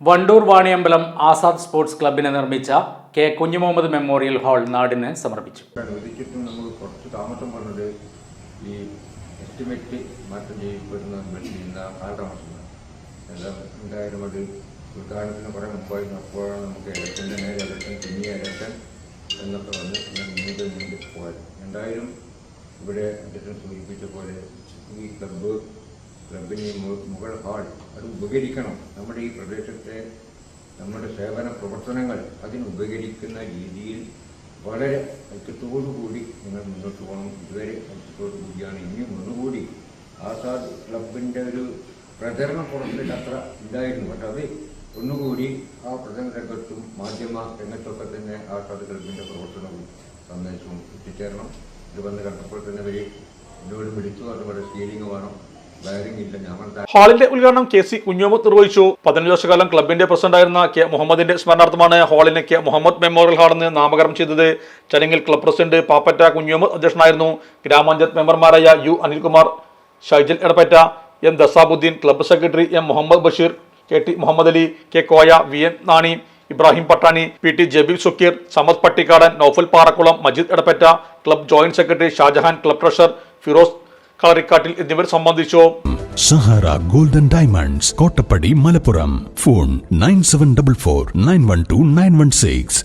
Wandoor Vaniyambalam Azad sports ക്ലബിന് നിർമ്മിച്ച K Kunjumuhammad memorial hall നാടിന് സമർപ്പിച്ചു. നമുക്ക് കുറച്ച് താമസം ഈ കുറേ മുമ്പായിരുന്നു അപ്പോഴാണ് നമുക്ക് ഇവിടെ അദ്ദേഹം സൂചിപ്പിച്ച പോലെ ഈ ക്ലബ്ബ് ക്ലബിന് ഈ മു- മുകൾ ഹാൾ അത് ഉപകരിക്കണം. നമ്മുടെ ഈ പ്രദേശത്തെ നമ്മുടെ സേവന പ്രവർത്തനങ്ങൾ അതിനുപകരിക്കുന്ന രീതിയിൽ വളരെ ഐക്യത്തോടുകൂടി നിങ്ങൾ മുന്നോട്ട് പോകണം. ഇതുവരെ ഐക്യത്തോടു കൂടിയാണ്. ഇനിയും ഒന്നുകൂടി ആസാദ് ക്ലബിന്റെ ഒരു പ്രചരണ പുറത്തേക്ക് അത്ര ഇല്ലായിരുന്നു. പക്ഷെ അത് ഒന്നുകൂടി ആ പ്രചരണ രംഗത്തും മാധ്യമ രംഗത്തൊക്കെ തന്നെ ആസാദ് ക്ലബിന്റെ പ്രവർത്തനവും സന്ദേശവും എത്തിച്ചേരണം. ഇത് വന്ന് കണ്ടപ്പോൾ തന്നെ അവർ എന്നോട് വിളിച്ചു. അതുപോലെ സീലിംഗ് വേണം. ഹാളിന്റെ ഉദ്ഘാടനം കെ സി കുഞ്ഞോമത്ത് നിർവഹിച്ചു. പതിനഞ്ച് വർഷക്കാലം ക്ലബിന്റെ പ്രസിഡന്റായിരുന്ന കെ മുഹമ്മദിന്റെ സ്മരണാർത്ഥമാണ് ഹാളിന് കെ മുഹമ്മദ് മെമ്മോറിയൽ ഹാളെന്ന് നാമകരണം ചെയ്തത്. ചടങ്ങിൽ ക്ലബ് പ്രസിഡന്റ് പാപ്പറ്റ കുഞ്ഞോമത്ത് അധ്യക്ഷനായിരുന്നു. ഗ്രാമപഞ്ചായത്ത് മെമ്പർമാരായ U Anilkumar Shaijal Edappatta M Dasabuddeen club secretary M Muhammad Basheer K T Muhammad Ali K Koya V N Nani Ibrahim Pattani P T Jabeel Sukkeer Samad Pattikkadan Nofal Parakkulam Majeed Edappatta club joint secretary Shajahan club treasurer Firoz Kalarikkattil എന്നിവർ സംബന്ധിച്ചു. Sahara golden diamonds Kottappadi Malappuram. Phone nine seven double four nine one two nine one six.